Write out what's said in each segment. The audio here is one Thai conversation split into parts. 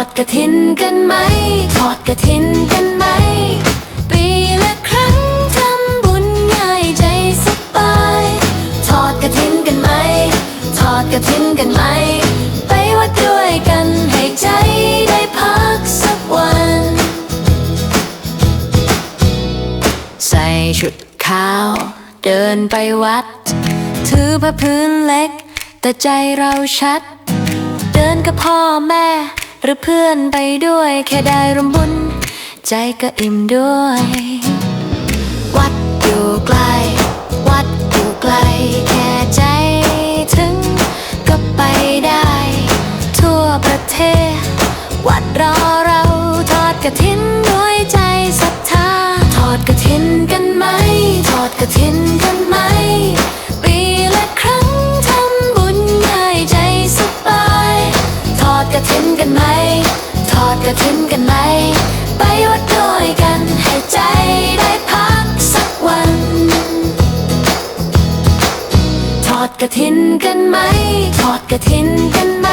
อดกระถินกันไหม ทอดกระถินกันไหม ปีละครั้งทำบุญง่ายใจสบาย ทอดกระถินกันไหม ทอดกระถินกันไหม ไปวัดด้วยกันให้ใจได้พักสักวัน ใส่ชุดขาว เดินไปวัด ถือพระพื้นเล็ก แต่ใจเราชัด เดินกับพ่อแม่ หรือเพื่อนไปด้วย แค่ได้รวมบุญ ใจก็อิ่มด้วย วัดอยู่ไกล วัดอยู่ไกล แค่ใจถึงก็ไปได้ ทั่วประเทศ วัดรอเราทอดกระถินด้วยใจศรัท นกันไหม ทอดกระถินกันไหม ไปวัดด้วยกันให้ใจได้พักสักวัน ทอดกระถินกันไหม ทอดกระถินกันไหม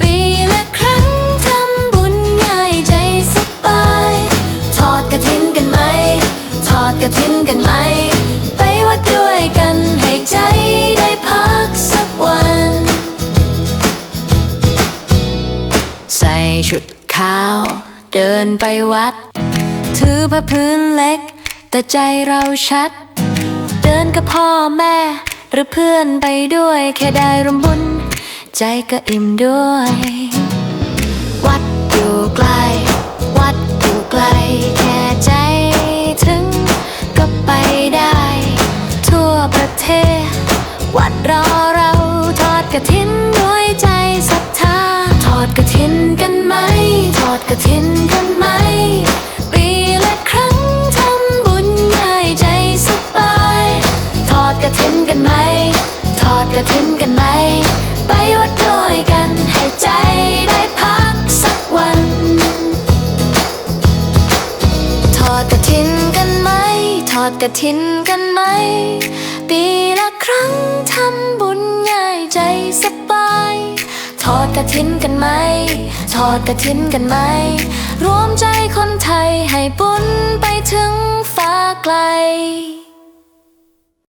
ปีละครั้งทำบุญง่ายใจสบาย ทอดกระถินกันไหม ทอดกระถินกันไหม ไปวัดด้วยกันให้ใจ ใส่ชุดขาว เดินไปวัด ถือพระพื้นเล็ก แต่ใจเราชัด เดินกับพ่อแม่ หรือเพื่อนไปด้วย แค่ได้รวมบุญ ใจก็อิ่มด้วย วัดอยู่ไกล วัดอยู่ไกล แค่ใจถึงก็ไปได้ ทั่วประเทศ วัดรอเรา ถินกันไหม ทอดกระถินกันไหม ปีละครั้งทำบุญง่ายใจสบาย ทอดกระถินกันไหม ทอดกระถินกันไหม ไปวัดด้วยกันให้ใจได้พักสักวัน ทอดกระถินกันไหม ทอดกระถินกันไหมปี กระถินกันไหม ทอดกระถินกันไหม รวมใจคนไทยให้บุญไปถึงฟ้าไกล